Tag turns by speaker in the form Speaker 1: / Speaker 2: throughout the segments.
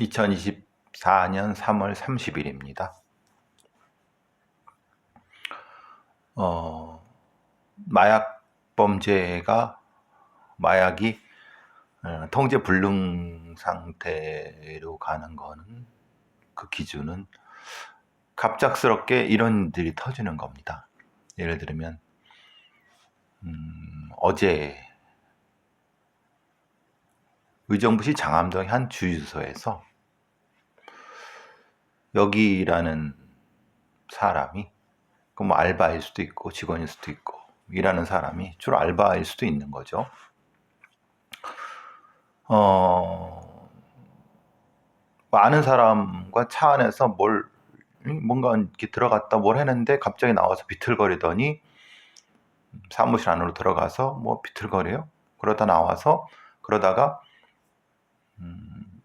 Speaker 1: 2024년 3월 30일입니다. 어, 마약 범죄가 마약이 어, 통제 불능 상태로 가는 거는 그 기준은 갑작스럽게 이런 일이 터지는 겁니다. 예를 들면 음, 어제 의정부시 장암동의 한 주유소에서 여기라는 사람이 그뭐 알바일 수도 있고 직원일 수도 있고 일하는 사람이 주로 알바일 수도 있는 거죠. 어, 많은 사람과 차 안에서 뭘 뭔가 이렇게 들어갔다 뭘 했는데 갑자기 나와서 비틀거리더니 사무실 안으로 들어가서 뭐 비틀거려요. 그러다 나와서 그러다가 음,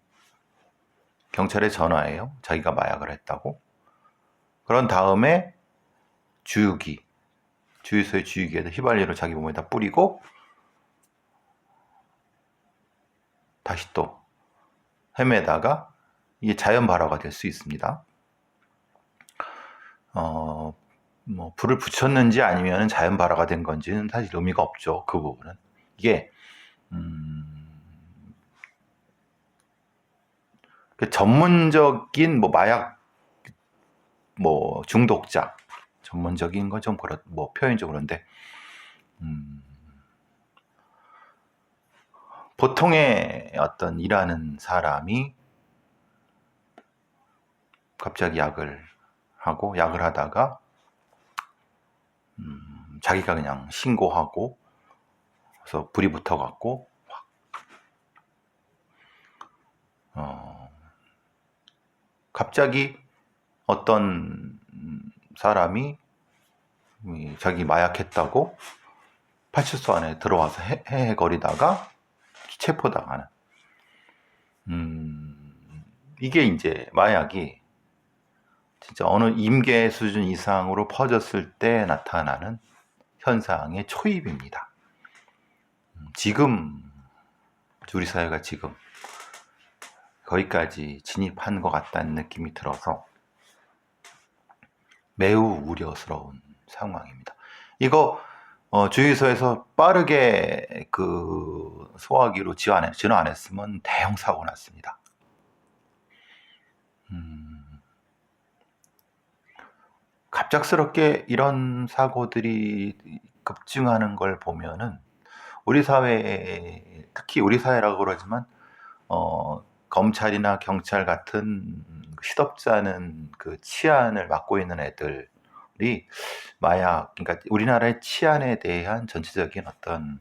Speaker 1: 경찰에 전화해요. 자기가 마약을 했다고. 그런 다음에 주유기, 주유소의 주유기에다 휘발유를 자기 몸에다 뿌리고 다시 또 헤매다가 이게 자연 발화가 될 수 있습니다. 어, 뭐 불을 붙였는지 아니면 자연 발화가 된 건지는 사실 의미가 없죠. 그 부분은 이게 음, 전문적인 뭐 마약 뭐 중독자 전문적인 건 좀 그렇 뭐 표현적으로 그런데 음, 보통의 어떤 일하는 사람이 갑자기 약을 하고 약을 하다가 음, 자기가 그냥 신고하고 그래서 불이 붙어갖고 어, 갑자기 어떤 사람이 자기 마약했다고 파출소 안에 들어와서 헤헤거리다가 체포당하는. 음, 이게 이제 마약이 진짜 어느 임계 수준 이상으로 퍼졌을 때 나타나는 현상의 초입입니다. 음, 지금 우리 사회가 지금 거기까지 진입한 것 같다는 느낌이 들어서 매우 우려스러운 상황입니다. 이거 어, 주유소에서 빠르게 그 소화기로 지원 안, 진화 안 했으면 대형 사고 났습니다. 음, 갑작스럽게 이런 사고들이 급증하는 걸 보면은 우리 사회에 특히 우리 사회라고 그러지만 어, 검찰이나 경찰 같은 시덥지 않은 그 치안을 맡고 있는 애들이 마약, 그러니까 우리나라의 치안에 대한 전체적인 어떤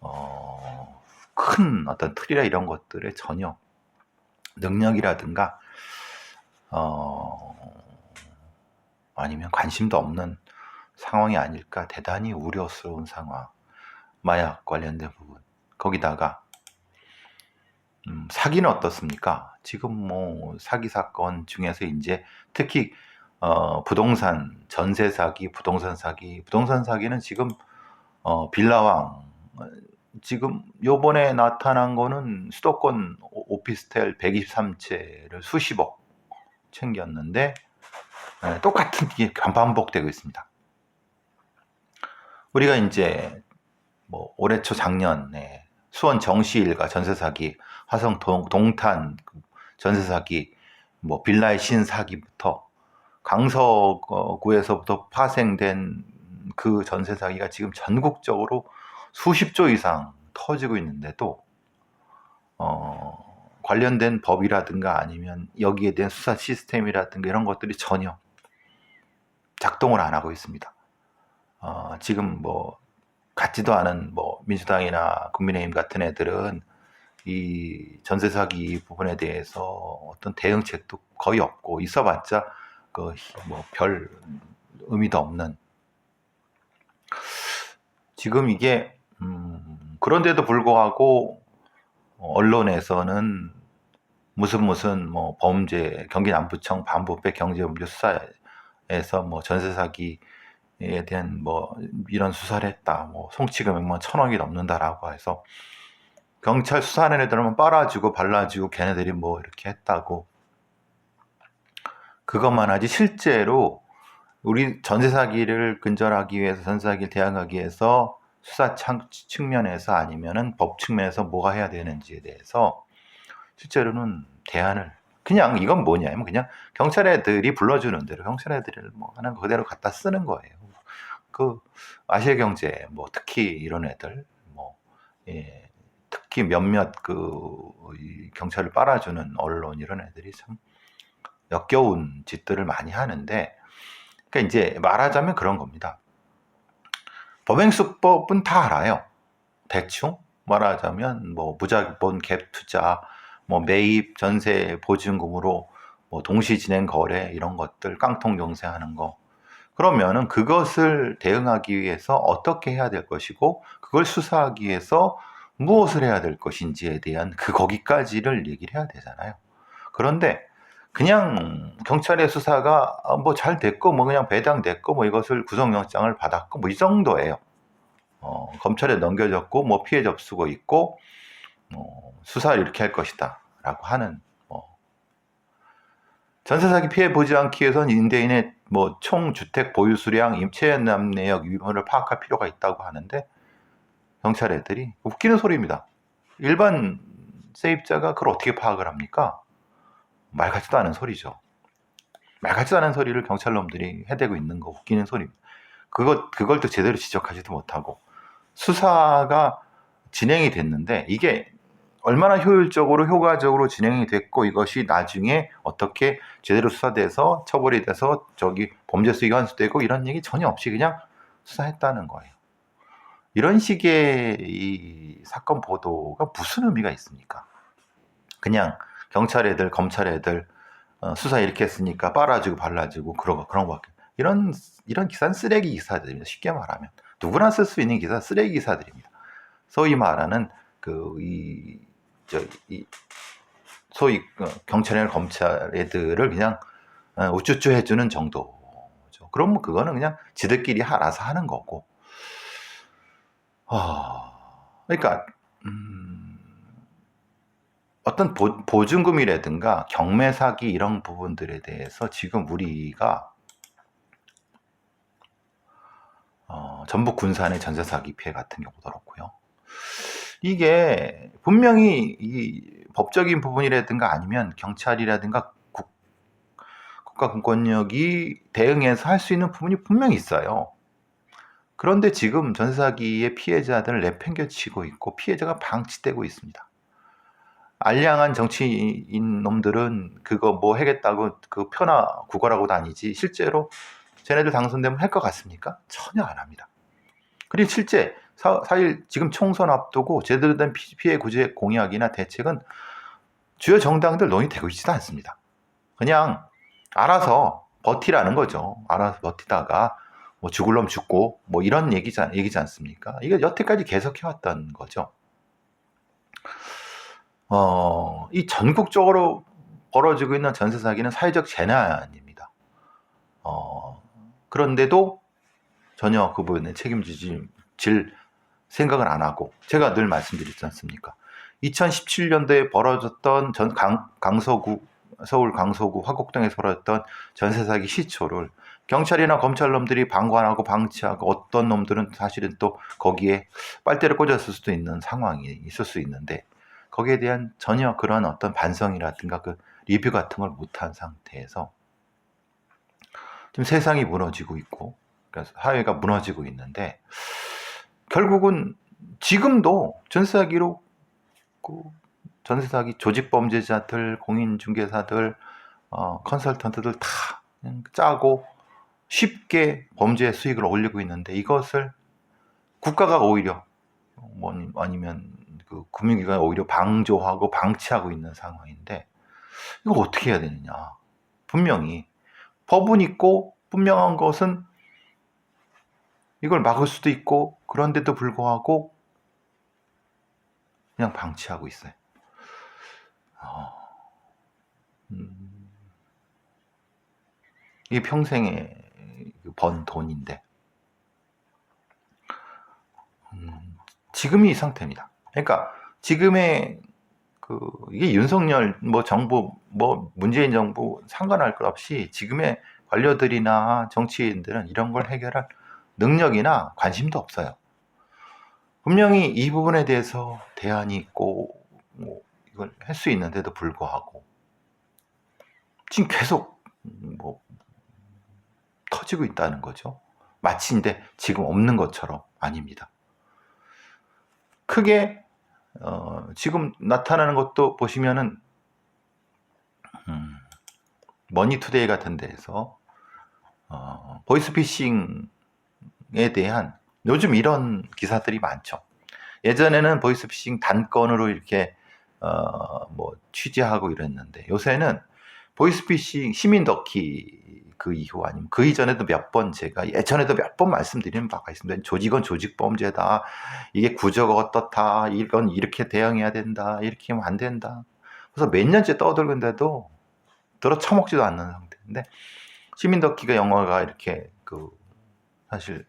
Speaker 1: 어, 큰 어떤 틀이라 이런 것들에 전혀 능력이라든가 어, 아니면 관심도 없는 상황이 아닐까 대단히 우려스러운 상황. 마약 관련된 부분. 거기다가 음, 사기는 어떻습니까? 지금 뭐 사기 사건 중에서 이제 특히 어, 부동산 전세 사기, 부동산 사기, 부동산 사기는 지금 어, 빌라왕 지금 요번에 나타난 거는 수도권 오피스텔 123채를 수십억 챙겼는데 네, 똑같은 게 반복되고 있습니다. 우리가 이제 뭐 올해 초 작년에 수원 정시 일가 전세 사기 화성 동, 동탄 전세 사기, 뭐 빌라의 신 사기부터 강서구에서부터 파생된 그 전세 사기가 지금 전국적으로 수십조 이상 터지고 있는데도 어, 관련된 법이라든가 아니면 여기에 대한 수사 시스템이라든가 이런 것들이 전혀 작동을 안 하고 있습니다. 어, 지금 뭐 같지도 않은 뭐 민주당이나 국민의힘 같은 애들은 이 전세 사기 부분에 대해서 어떤 대응책도 거의 없고 있어봤자 그 뭐 별 의미도 없는. 지금 이게 음 그런데도 불구하고 언론에서는 무슨 무슨 뭐 범죄 경기 남부청 반부패 경제범죄 수사에서 뭐 전세 사기에 대한 뭐 이런 수사를 했다 뭐 송치 금 액만 천억이 넘는다라고 해서 경찰 수사하는 애들만 빨아주고 발라주고 걔네들이 뭐 이렇게 했다고 그것만 하지 실제로 우리 전세 사기를 근절하기 위해서 전세 사기를 대항하기 위해서 수사 창- 측면에서 아니면은 법 측면에서 뭐가 해야 되는지에 대해서 실제로는 대안을 그냥 이건 뭐냐면 그냥 경찰 애들이 불러주는 대로 경찰 애들을 뭐 하는 거 그대로 갖다 쓰는 거예요. 그 아시아 경제 뭐 특히 이런 애들 뭐 예, 특히 몇몇 그 이 경찰을 빨아주는 언론 이런 애들이 참 역겨운 짓들을 많이 하는데 그러니까 이제 말하자면 그런 겁니다. 법행수법은 다 알아요. 대충 말하자면 뭐 무자본 갭 투자, 뭐 매입 전세 보증금으로 뭐 동시 진행 거래 이런 것들 깡통 용세하는 거. 그러면은 그것을 대응하기 위해서 어떻게 해야 될 것이고 그걸 수사하기 위해서 무엇을 해야 될 것인지에 대한 그 거기까지를 얘기를 해야 되잖아요. 그런데 그냥 경찰의 수사가 뭐 잘 됐고 뭐 그냥 배당됐고 뭐 이것을 구속영장을 받았고 뭐 이 정도예요. 어, 검찰에 넘겨졌고 뭐 피해 접수고 있고 뭐 수사를 이렇게 할 것이다라고 하는 뭐 전세 사기 피해 보지 않기 위해선 임대인의 뭐 총 주택 보유 수량, 임체남 내역 유무를 파악할 필요가 있다고 하는데 경찰 애들이 웃기는 소리입니다. 일반 세입자가 그걸 어떻게 파악을 합니까? 말 같지도 않은 소리죠. 말 같지도 않은 소리를 경찰 놈들이 해대고 있는 거 웃기는 소리입니다. 그것 그걸 또 제대로 지적하지도 못하고 수사가 진행이 됐는데 이게 얼마나 효율적으로 효과적으로 진행이 됐고 이것이 나중에 어떻게 제대로 수사돼서 처벌이 돼서 저기 범죄 수익이 환수되고 이런 얘기 전혀 없이 그냥 수사했다는 거예요. 이런 식의 이 사건 보도가 무슨 의미가 있습니까? 그냥 경찰 애들, 검찰 애들 어, 수사 이렇게 했으니까 빨아주고 발라주고 그런 거 그런 거밖에 이런 이런 기사는 쓰레기 기사들입니다. 쉽게 말하면 누구나 쓸 수 있는 기사 쓰레기 기사들입니다. 소위 말하는 그이 저이 소위 어, 경찰이나 검찰 애들을 그냥 어, 우쭈쭈 해주는 정도죠. 그럼 뭐 그거는 그냥 지들끼리 알아서 하는 거고. 아, 그러니까 음, 어떤 보, 보증금이라든가 경매 사기 이런 부분들에 대해서 지금 우리가 어, 전북 군산의 전세 사기 피해 같은 경우도 그렇고요. 이게 분명히 이 법적인 부분이라든가 아니면 경찰이라든가 국, 국가 공권력이 대응해서 할 수 있는 부분이 분명히 있어요. 그런데 지금 전세 사기의 피해자들을 내팽겨치고 있고 피해자가 방치되고 있습니다. 알량한 정치인 놈들은 그거 뭐 하겠다고 그 표나 구걸하고 다니지 실제로 쟤네들 당선되면 할 것 같습니까? 전혀 안 합니다. 그리고 실제 사, 일 지금 총선 앞두고 제대로 된 피- 피해 구제 공약이나 대책은 주요 정당들 논의되고 있지도 않습니다. 그냥 알아서 버티라는 거죠. 알아서 버티다가 뭐 죽을 놈 죽고 뭐 이런 얘기지, 않- 얘기지 않습니까? 이게 여태까지 계속 해왔던 거죠. 어, 이 전국적으로 벌어지고 있는 전세 사기는 사회적 재난입니다. 어, 그런데도 전혀 그 부분에 책임지지 질 생각을 안 하고 제가 늘 말씀드렸지 않습니까? 2017년도에 벌어졌던 전 강, 강서구 서울 강서구 화곡동에서 벌어졌던 전세 사기 시초를 경찰이나 검찰 놈들이 방관하고 방치하고 어떤 놈들은 사실은 또 거기에 빨대를 꽂았을 수도 있는 상황이 있을 수 있는데 거기에 대한 전혀 그런 어떤 반성이라든가 그 리뷰 같은 걸 못한 상태에서 지금 세상이 무너지고 있고 그래서 사회가 무너지고 있는데 결국은 지금도 전세사기로 그 전세 사기 조직 범죄자들, 공인 중개사들, 어, 컨설턴트들 다 짜고 쉽게 범죄 수익을 올리고 있는데 이것을 국가가 오히려 뭐 아니- 아니면 그 금융기관이 오히려 방조하고 방치하고 있는 상황인데 이거 어떻게 해야 되느냐? 분명히 법은 있고 분명한 것은 이걸 막을 수도 있고 그런데도 불구하고 그냥 방치하고 있어요. 어, 음, 이게 평생에 번 돈인데 음, 지금이 이 상태입니다. 그러니까 지금의 그 이게 윤석열 뭐 정부 뭐 문재인 정부 상관할 것 없이 지금의 관료들이나 정치인들은 이런 걸 해결할 능력이나 관심도 없어요. 분명히 이 부분에 대해서 대안이 있고 뭐 이걸 할 수 있는데도 불구하고 지금 계속 뭐 터지고 있다는 거죠. 마치인데 지금 없는 것처럼 아닙니다. 크게 어, 지금 나타나는 것도 보시면은 음, 머니투데이 같은 데에서 어, 보이스피싱에 대한 요즘 이런 기사들이 많죠. 예전에는 보이스피싱 단건으로 이렇게 어, 뭐 취재하고 이랬는데 요새는 보이스피싱 시민덕희 그 이후 아니면 그 이전에도 몇 번 제가 예전에도 몇 번 말씀드리는 바가 있습니다. 조직은 조직 범죄다. 이게 구조가 어떻다. 이건 이렇게 대응해야 된다. 이렇게 하면 안 된다. 그래서 몇 년째 떠들건데도 들어 처먹지도 않는 상태인데 시민덕기가 영화가 이렇게 그 사실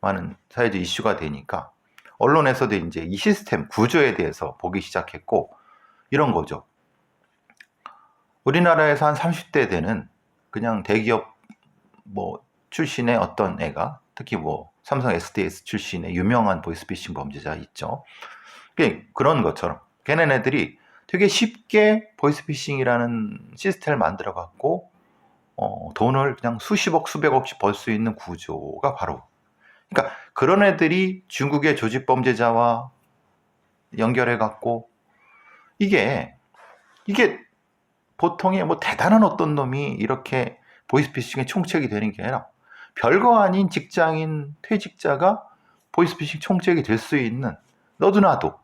Speaker 1: 많은 사회적 이슈가 되니까 언론에서도 이제 이 시스템 구조에 대해서 보기 시작했고 이런 거죠. 우리나라에서 한 30대 되는 그냥 대기업 뭐 출신의 어떤 애가 특히 뭐 삼성 SDS 출신의 유명한 보이스피싱 범죄자 있죠. 그런 것처럼 걔네들이 되게 쉽게 보이스피싱이라는 시스템을 만들어 갖고 어, 돈을 그냥 수십억 수백억씩 벌 수 있는 구조가 바로 그러니까 그런 애들이 중국의 조직 범죄자와 연결해 갖고 이게 이게 보통의 뭐 대단한 어떤 놈이 이렇게 보이스피싱에 총책이 되는 게 아니라 별거 아닌 직장인 퇴직자가 보이스피싱 총책이 될 수 있는 너도 나도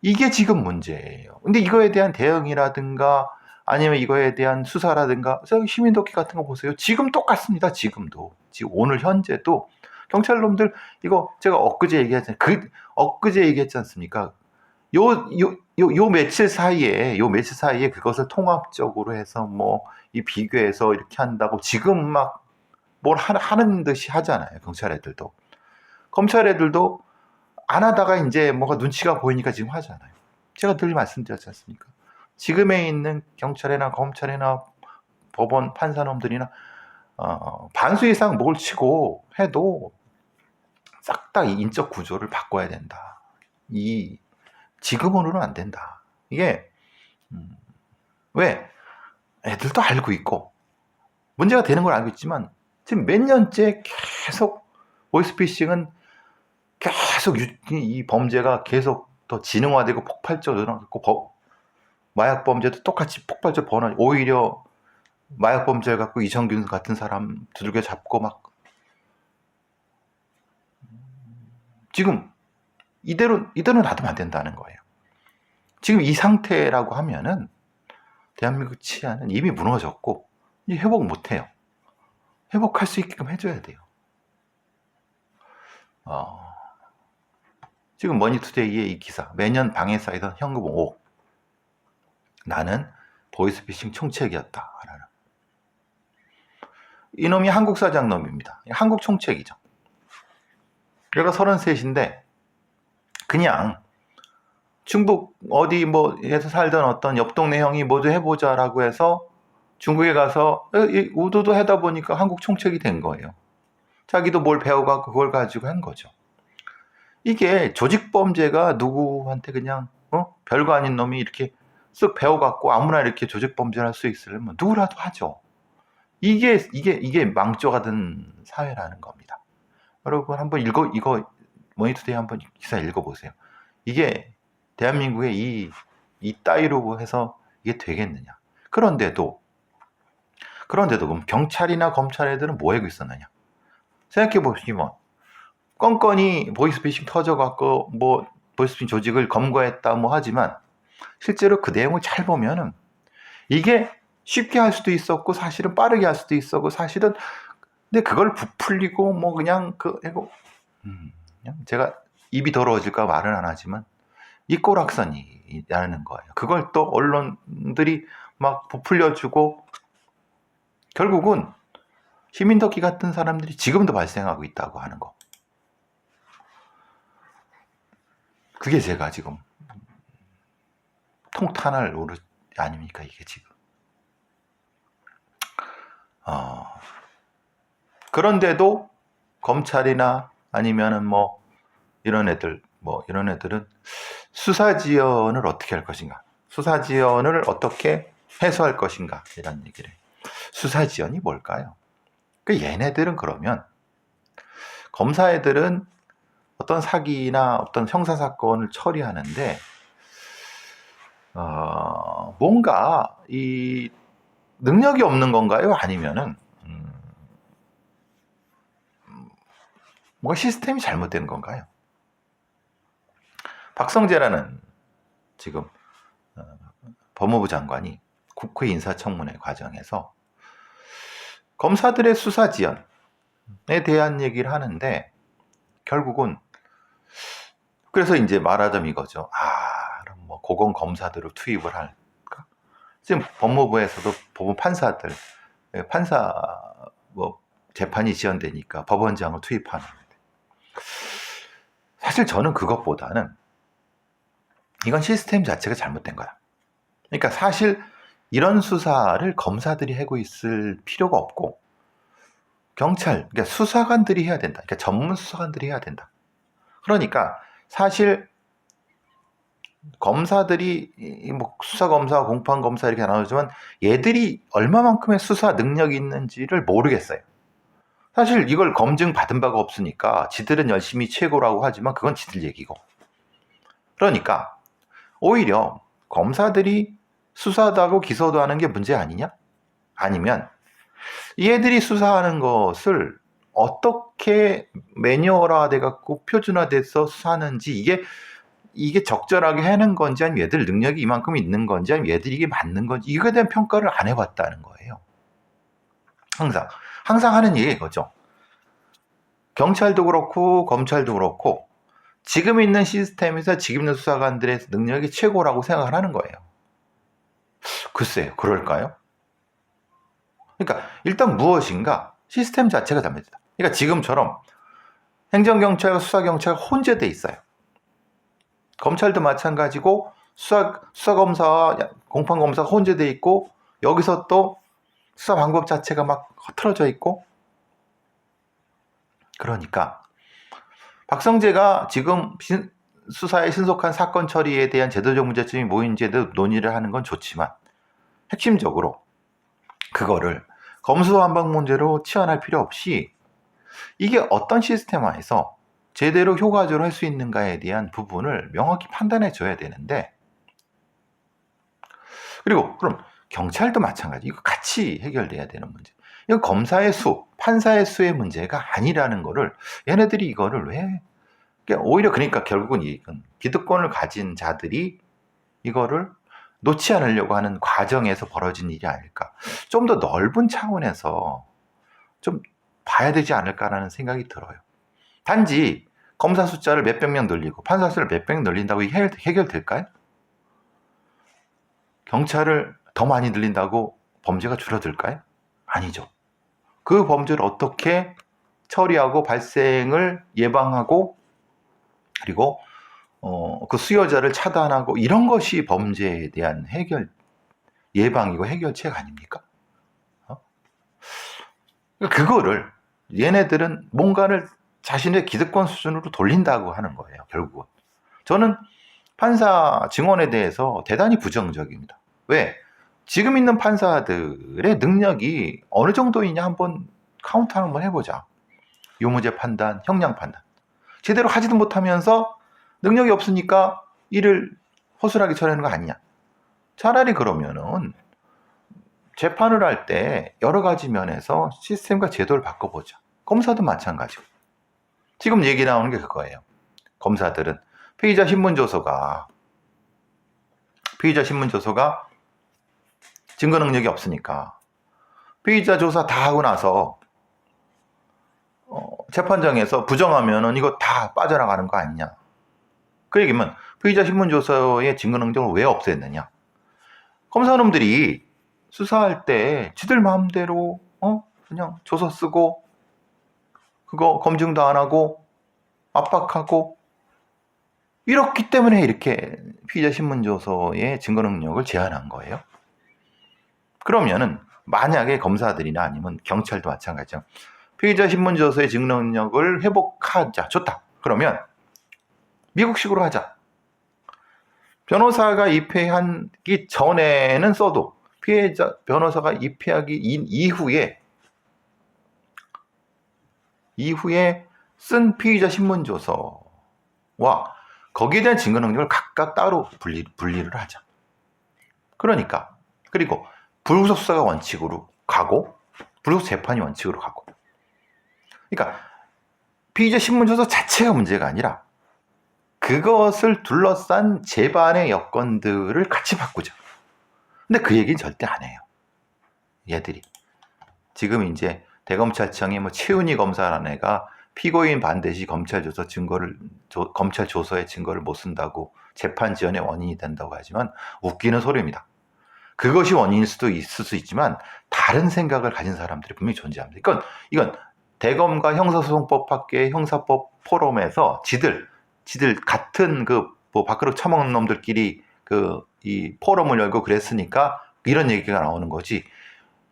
Speaker 1: 이게 지금 문제예요. 근데 이거에 대한 대응이라든가 아니면 이거에 대한 수사라든가 시민독기 같은 거 보세요. 지금 똑같습니다. 지금도 지금 오늘 현재도 경찰 놈들 이거 제가 엊그제 얘기했잖아요. 그 엊그제 얘기했지 않습니까? 요, 요, 요, 요 며칠 사이에, 요 며칠 사이에 그것을 통합적으로 해서 뭐, 이 비교해서 이렇게 한다고 지금 막 뭘 하는 듯이 하잖아요. 경찰 애들도. 검찰 애들도 안 하다가 이제 뭐가 눈치가 보이니까 지금 하잖아요. 제가 늘 말씀드렸지 않습니까? 지금에 있는 경찰이나 검찰이나 법원 판사놈들이나 어, 반수 이상 뭘 치고 해도 싹 다 인적 구조를 바꿔야 된다. 이 지금으로는 안 된다. 이게 음, 왜? 애들도 알고 있고. 문제가 되는 걸 알고 있지만 지금 몇 년째 계속 보이스피싱은 계속 유, 이 범죄가 계속 더 지능화되고 폭발적으로 늘어나고 법, 마약 범죄도 똑같이 폭발적 번화 오히려 마약 범죄 갖고 이성균 같은 사람 두들겨 잡고 막. 지금 이대로 이대로 놔두면 안 된다는 거예요. 지금 이 상태라고 하면은 대한민국 치안은 이미 무너졌고 이제 회복 못 해요. 회복할 수 있게끔 해줘야 돼요. 어, 지금 머니투데이의 이 기사 매년 쌓이던 현금 5억 나는 보이스피싱 총책이었다 라는 이놈이 한국 사장 놈입니다. 한국 총책이죠. 얘가 33인데 그냥 중국 어디 뭐에서 살던 어떤 옆 동네 형이 뭐좀 해보자라고 해서 중국에 가서 우도도 하다 보니까 한국 총책이 된 거예요. 자기도 뭘 배워갖고 그걸 가지고 한 거죠. 이게 조직 범죄가 누구한테 그냥 어? 별거 아닌 놈이 이렇게 쓱 배워갖고 아무나 이렇게 조직 범죄를 할 수 있으려면 누구라도 하죠. 이게 이게 이게 망조가 된 사회라는 겁니다. 여러분 한번 읽어 이거 머니투데이 한번 기사 읽어보세요. 이게 대한민국의 이, 이 따위로 해서 이게 되겠느냐. 그런데도, 그런데도 그럼 경찰이나 검찰 애들은 뭐 하고 있었느냐. 생각해 보시면, 건건이 보이스피싱 터져갖고, 뭐, 보이스피싱 조직을 검거했다 뭐 하지만, 실제로 그 내용을 잘 보면은, 이게 쉽게 할 수도 있었고, 사실은 빠르게 할 수도 있었고, 사실은, 근데 그걸 부풀리고, 뭐, 그냥 그, 이거, 음, 그냥 제가 입이 더러워질까 말은 안 하지만, 이 꼬락선이라는 거예요. 그걸 또 언론들이 막 부풀려주고 결국은 시민덕기 같은 사람들이 지금도 발생하고 있다고 하는 거. 그게 제가 지금 통탄할 노릇 아닙니까 이게 지금. 어, 그런데도 검찰이나 아니면은 뭐 이런 애들 뭐 이런 애들은 수사 지연을 어떻게 할 것인가 수사 지연을 어떻게 해소할 것인가 이런 얘기를. 수사 지연이 뭘까요? 그 얘네들은 그러면 검사 애들은 어떤 사기나 어떤 형사 사건을 처리하는데 어, 뭔가 이 능력이 없는 건가요? 아니면은 음, 뭔가 시스템이 잘못된 건가요? 박성재라는 지금 어, 법무부 장관이 국회 인사청문회 과정에서 검사들의 수사 지연에 대한 얘기를 하는데 결국은 그래서 이제 말하자면 이거죠. 아, 그럼 뭐 고검 검사들을 투입을 할까? 지금 법무부에서도 법원 판사들 예, 판사 뭐 재판이 지연되니까 법원장을 투입하는 사실 저는 그것보다는 이건 시스템 자체가 잘못된 거야. 그러니까 사실 이런 수사를 검사들이 하고 있을 필요가 없고 경찰, 그러니까 수사관들이 해야 된다. 그러니까 전문 수사관들이 해야 된다. 그러니까 사실 검사들이 이- 뭐 수사 검사, 공판 검사 이렇게 나누지만 얘들이 얼마만큼의 수사 능력이 있는지를 모르겠어요. 사실 이걸 검증 받은 바가 없으니까 지들은 열심히 최고라고 하지만 그건 지들 얘기고. 그러니까 오히려 검사들이 수사도 하고 기소도 하는 게 문제 아니냐? 아니면 얘들이 수사하는 것을 어떻게 매뉴얼화 돼 갖고 표준화돼서 수사하는지 이게 이게 적절하게 하는 건지 아니면 얘들 능력이 이만큼 있는 건지 아니면 얘들이 이게 맞는 건지 이거에 대한 평가를 안 해봤다는 거예요. 항상 항상 하는 얘기 이거죠. 경찰도 그렇고 검찰도 그렇고 지금 있는 시스템에서 지금 있는 수사관들의 능력이 최고라고 생각을 하는 거예요. 글쎄요, 그럴까요? 그러니까 일단 무엇인가 시스템 자체가 잘못됐다. 그러니까 지금처럼 행정경찰과 수사경찰가 혼재돼 있어요. 검찰도 마찬가지고 수사 수사검사와 공판검사가 혼재돼 있고 여기서 또 수사 방법 자체가 막 흐트러져 있고 그러니까 박성재가 지금 신- 수사의 신속한 사건 처리에 대한 제도적 문제점이 뭐인지에 대해 논의를 하는 건 좋지만 핵심적으로 그거를 검수완박 문제로 치환할 필요 없이 이게 어떤 시스템 안에서 제대로 효과적으로 할 수 있는가에 대한 부분을 명확히 판단해 줘야 되는데 그리고 그럼 경찰도 마찬가지. 이거 같이 해결돼야 되는 문제 이건 검사의 수, 판사의 수의 문제가 아니라는 거를 얘네들이 이거를 왜 그러니까 오히려 그러니까 결국은 이건 기득권을 가진 자들이 이거를 놓지 않으려고 하는 과정에서 벌어진 일이 아닐까. 좀 더 넓은 차원에서 좀 봐야 되지 않을까라는 생각이 들어요. 단지 검사 숫자를 몇백 명 늘리고 판사 수를 몇백 명 늘린다고 해결될까요? 경찰을 더 많이 늘린다고 범죄가 줄어들까요? 아니죠. 그 범죄를 어떻게 처리하고 발생을 예방하고 그리고 어, 그 수요자를 차단하고 이런 것이 범죄에 대한 해결 예방이고 해결책 아닙니까? 어? 그거를 얘네들은 뭔가를 자신의 기득권 수준으로 돌린다고 하는 거예요. 결국은 저는 판사 증언에 대해서 대단히 부정적입니다. 왜? 지금 있는 판사들의 능력이 어느 정도이냐 한번 카운트 한번 해보자. 유무죄 판단, 형량 판단. 제대로 하지도 못하면서 능력이 없으니까 일을 허술하게 처리하는 거 아니냐. 차라리 그러면은 재판을 할 때 여러 가지 면에서 시스템과 제도를 바꿔보자. 검사도 마찬가지고. 지금 얘기 나오는 게 그거예요. 검사들은 피의자 신문조서가 피의자 신문조서가 증거 능력이 없으니까 피의자 조사 다 하고 나서 어, 재판장에서 부정하면은 이거 다 빠져나가는 거 아니냐. 그 얘기면 피의자 신문조서의 증거 능력을 왜 없앴느냐. 검사놈들이 수사할 때 지들 마음대로 어 그냥 조서 쓰고 그거 검증도 안 하고 압박하고 이렇기 때문에 이렇게 피의자 신문조서의 증거 능력을 제한한 거예요. 그러면은 만약에 검사들이나 아니면 경찰도 마찬가지죠. 피의자 신문조서의 증거 능력을 회복하자. 좋다. 그러면 미국식으로 하자. 변호사가 입회하기 전에는 써도 피해자 변호사가 입회하기 이- 이후에 이후에 쓴 피의자 신문조서와 거기에 대한 증거 능력을 각각 따로 분리, 분리를 하자. 그러니까 그리고 불구속 수사가 원칙으로 가고 불구속 재판이 원칙으로 가고. 그러니까 피의자 신문조서 자체가 문제가 아니라 그것을 둘러싼 재반의 여건들을 같이 바꾸자. 근데 그 얘기는 절대 안 해요. 얘들이. 지금 이제 대검찰청의 뭐 최은희 검사라는 애가 피고인 반드시 검찰 조서 증거를 조- 검찰 조서의 증거를 못 쓴다고 재판 지연의 원인이 된다고 하지만 웃기는 소리입니다. 그것이 원인일 수도 있을 수 있지만 다른 생각을 가진 사람들이 분명히 존재합니다. 이건 이건 대검과 형사소송법학계 형사법 포럼에서 지들 지들 같은 그 뭐 밖으로 처먹는 놈들끼리 그 이 포럼을 열고 그랬으니까 이런 얘기가 나오는 거지.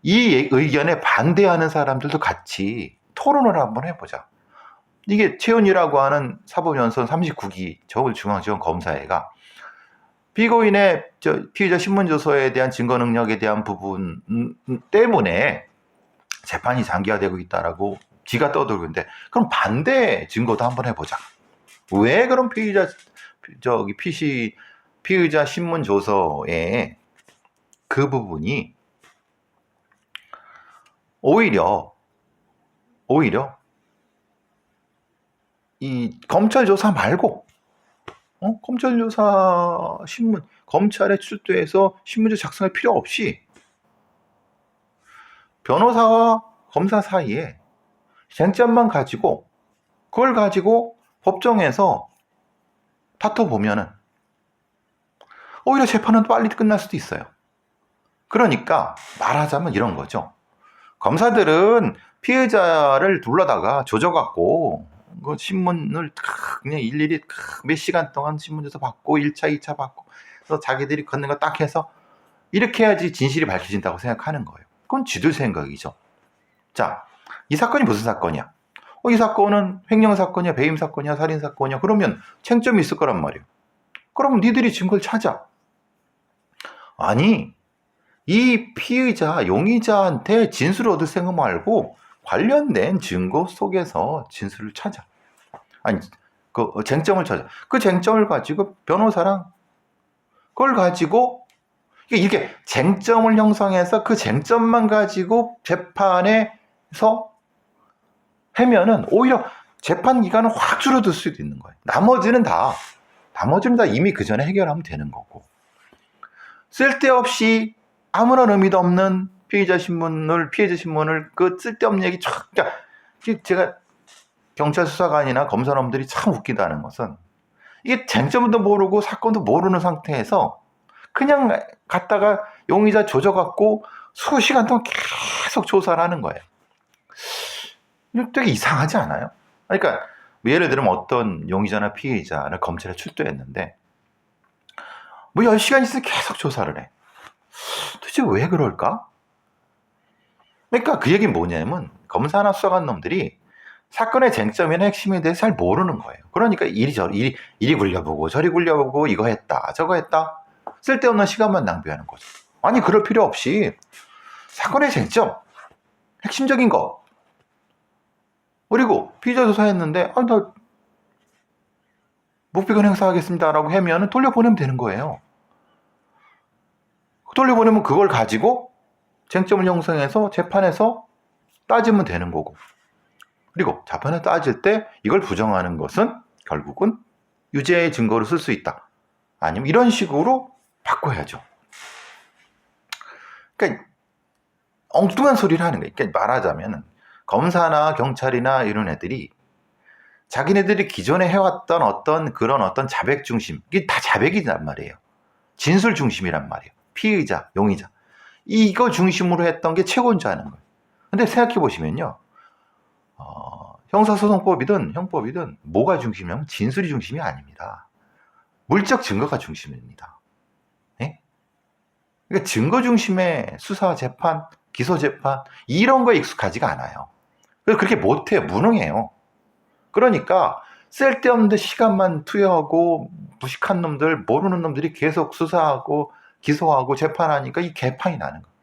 Speaker 1: 이 의견에 반대하는 사람들도 같이 토론을 한번 해보자. 이게 최은이라고 하는 사법연수원 39기 서울중앙지원 검사회가 피고인의 저 피의자 신문조서에 대한 증거 능력에 대한 부분 때문에 재판이 장기화되고 있다라고 지가 떠들고 있는데 그럼 반대 증거도 한번 해보자. 왜 그럼 피의자 저기 피시 피의자 신문 조서에 그 부분이 오히려 오히려 이 검찰 조사 말고 어? 검찰 조사 신문 검찰에 출두해서 신문조 작성할 필요 없이 변호사와 검사 사이에 쟁점만 가지고 그걸 가지고 법정에서 다퉈 보면은 오히려 재판은 빨리 끝날 수도 있어요. 그러니까 말하자면 이런 거죠. 검사들은 피해자를 둘러다가 조져갖고 그 신문을 탁 그냥 일일이 탁몇 시간 동안 신문조서 받고 1차, 2차 받고 그래서 자기들이 걷는 거 딱 해서 이렇게 해야지 진실이 밝혀진다고 생각하는 거예요. 그건 쥐들 생각이죠. 자, 이 사건이 무슨 사건이야? 어, 이 사건은 횡령 사건이야, 배임 사건이야, 살인 사건이야. 그러면 쟁점이 있을 거란 말이에요. 그럼 니들이 증거를 찾아. 아니, 이 피의자, 용의자한테 진술을 얻을 생각 말고 관련된 증거 속에서 진술을 찾아. 아니, 그 쟁점을 찾아. 그 쟁점을 가지고 변호사랑 그걸 가지고 이게 쟁점을 형성해서 그 쟁점만 가지고 재판에서 하면은 오히려 재판 기간은 확 줄어들 수도 있는 거예요. 나머지는 다, 나머지는 다 이미 그 전에 해결하면 되는 거고. 쓸데없이 아무런 의미도 없는 피의자 신문을, 피해자 신문을 그 쓸데없는 얘기 쫙, 그러니까 제가 경찰 수사관이나 검사놈들이 참 웃기다는 것은 이게 쟁점도 모르고 사건도 모르는 상태에서 그냥 갔다가 용의자 조져갖고 수시간 동안 계속 조사를 하는 거예요. 되게 이상하지 않아요? 그러니까 예를 들면 어떤 용의자나 피해자를 검찰에 출두했는데 뭐 10시간 있으면 계속 조사를 해. 도대체 왜 그럴까? 그러니까 그 얘기는 뭐냐면 검사나 수사관 놈들이 사건의 쟁점이나 핵심에 대해서 잘 모르는 거예요. 그러니까 이리 저 이리 이리 굴려보고 저리 굴려보고 이거 했다 저거 했다 쓸데없는 시간만 낭비하는 거죠. 아니 그럴 필요 없이 사건의 쟁점 핵심적인 거 그리고 피의자 조사했는데 아나 묵비권 행사하겠습니다라고 하면은 돌려보내면 되는 거예요. 돌려보내면 그걸 가지고 쟁점을 형성해서 재판에서 따지면 되는 거고. 그리고 재판에 따질 때 이걸 부정하는 것은 결국은 유죄의 증거로 쓸 수 있다. 아니면 이런 식으로 바꿔야죠. 그러니까 엉뚱한 소리를 하는 거예요. 그러니까 말하자면 검사나 경찰이나 이런 애들이 자기네들이 기존에 해왔던 어떤 그런 어떤 자백 중심, 이게 다 자백이란 말이에요. 진술 중심이란 말이에요. 피의자, 용의자. 이거 중심으로 했던 게 최고인 줄 아는 거예요. 근데 생각해 보시면요. 어, 형사소송법이든 형법이든 뭐가 중심이냐면 진술이 중심이 아닙니다. 물적 증거가 중심입니다. 예? 그러니까 증거 중심의 수사 재판, 기소 재판 이런 거에 익숙하지가 않아요. 그래서 그렇게 못해요. 무능해요. 그러니까 쓸데없는 시간만 투여하고 무식한 놈들, 모르는 놈들이 계속 수사하고 기소하고 재판하니까 이 개판이 나는 거예요.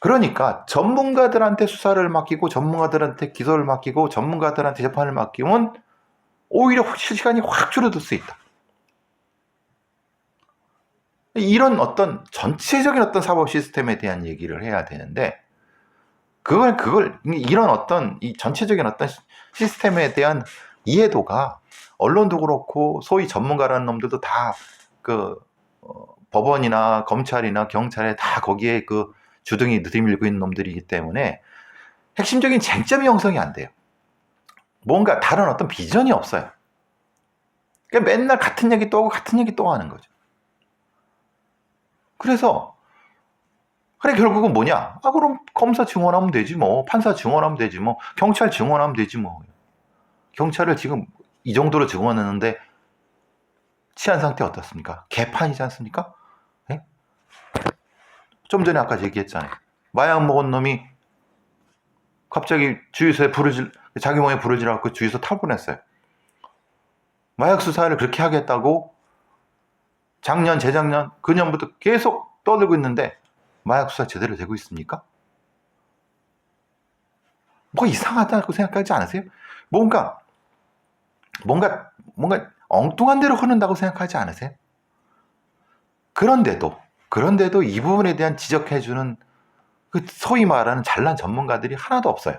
Speaker 1: 그러니까 전문가들한테 수사를 맡기고 전문가들한테 기소를 맡기고 전문가들한테 재판을 맡기면 오히려 시간이 확 줄어들 수 있다. 이런 어떤 전체적인 어떤 사법 시스템에 대한 얘기를 해야 되는데 그걸 그걸 이런 어떤 이 전체적인 어떤 시스템에 대한 이해도가 언론도 그렇고 소위 전문가라는 놈들도 다그 어, 법원이나 검찰이나 경찰에 다 거기에 그 주둥이 들이밀고 있는 놈들이기 때문에 핵심적인 쟁점이 형성이 안 돼요. 뭔가 다른 어떤 비전이 없어요. 그러니까 맨날 같은 얘기 또 하고 같은 얘기 또 하는 거죠. 그래서 그래 결국은 뭐냐? 아 그럼 검사 증언하면 되지 뭐 판사 증언하면 되지 뭐 경찰 증언하면 되지 뭐 경찰을 지금 이 정도로 증언했는데 치안 상태 어떻습니까? 개판이지 않습니까? 네? 좀 전에 아까 얘기했잖아요. 마약 먹은 놈이 갑자기 주유소에 불을 질, 자기 몸에 불을 지라고 주유소 탈뻔했어요. 마약 수사를 그렇게 하겠다고 작년, 재작년, 그년부터 계속 떠들고 있는데 마약 수사 제대로 되고 있습니까? 뭐 이상하다고 생각하지 않으세요? 뭔가 뭔가 뭔가 엉뚱한 대로 흐른다고 생각하지 않으세요? 그런데도 그런데도 이 부분에 대한 지적해주는 그 소위 말하는 잘난 전문가들이 하나도 없어요.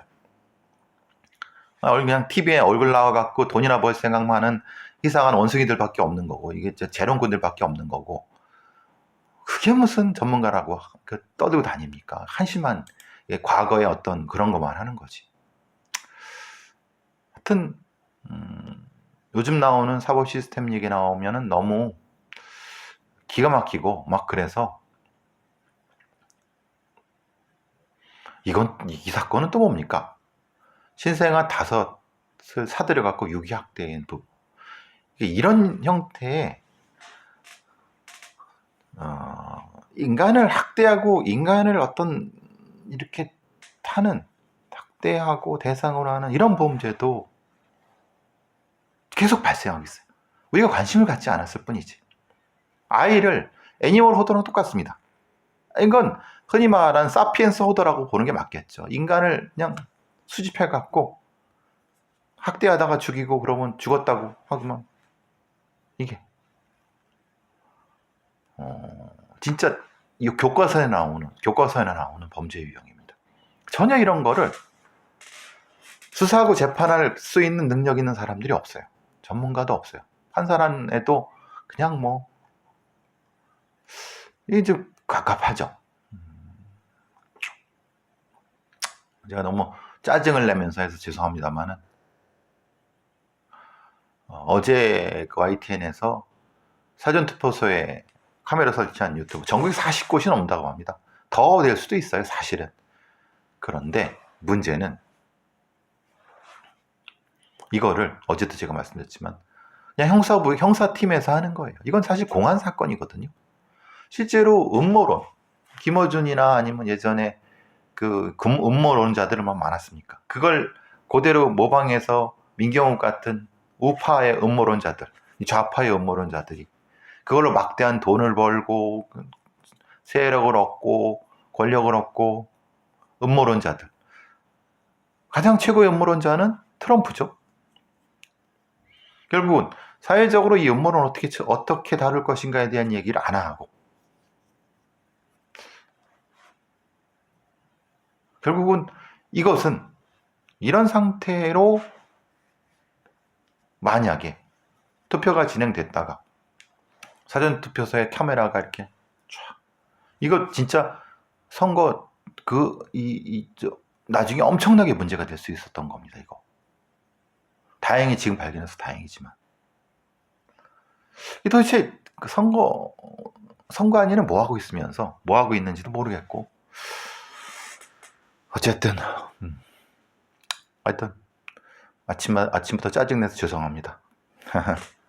Speaker 1: 아, 그냥 TV에 얼굴 나와갖고 돈이나 벌 생각만 하는 이상한 원숭이들밖에 없는 거고 이게 재롱꾼들밖에 없는 거고 그게 무슨 전문가라고 그 떠들고 다닙니까? 한심한 과거의 어떤 그런 것만 하는 거지. 하여튼 음, 요즘 나오는 사법 시스템 얘기 나오면은 너무 기가 막히고 막 그래서 이건 이 사건은 또 뭡니까? 신생아 다섯을 사들여 갖고 유기학대인 부부 이런 형태의 어, 인간을 학대하고 인간을 어떤 이렇게 타는 학대하고 대상으로 하는 이런 범죄도 계속 발생하고 있어요. 우리가 관심을 갖지 않았을 뿐이지. 아이를 애니멀 호도랑 똑같습니다. 이건 흔히 말하는 사피엔스 호도라고 보는 게 맞겠죠. 인간을 그냥 수집해 갖고 학대하다가 죽이고 그러면 죽었다고 하고만 이게 어, 진짜 이 교과서에 나오는 교과서에 나오는 범죄 유형입니다. 전혀 이런 거를 수사하고 재판할 수 있는 능력 있는 사람들이 없어요. 전문가도 없어요. 판사란에도 그냥 뭐 이게 좀 갑갑하죠. 제가 너무 짜증을 내면서 해서 죄송합니다만은 어, 제 그 YTN에서 사전투표소에 카메라 설치한 유튜브 전국에 40곳이 넘는다고 합니다. 더 될 수도 있어요, 사실은. 그런데 문제는 이거를 어제도 제가 말씀드렸지만 그냥 형사부 형사팀에서 하는 거예요. 이건 사실 공안 사건이거든요. 실제로 음모론 김어준이나 아니면 예전에 그 음모론자들은 막 많았습니까? 그걸 그대로 모방해서 민경욱 같은 우파의 음모론자들, 좌파의 음모론자들이 그걸로 막대한 돈을 벌고 세력을 얻고 권력을 얻고 음모론자들. 가장 최고의 음모론자는 트럼프죠. 결국은 사회적으로 이 음모론 어떻게 어떻게 다룰 것인가에 대한 얘기를 안 하고. 결국은 이것은 이런 상태로 만약에 투표가 진행됐다가 사전 투표소에 카메라가 이렇게 쫙 이거 진짜 선거 그 이 이, 나중에 엄청나게 문제가 될 수 있었던 겁니다 이거 다행히 지금 발견해서 다행이지만 도대체 그 선거 선관위는 뭐 하고 있으면서 뭐 하고 있는지도 모르겠고 어쨌든 음. 하여튼 아침 아침부터 짜증내서 죄송합니다.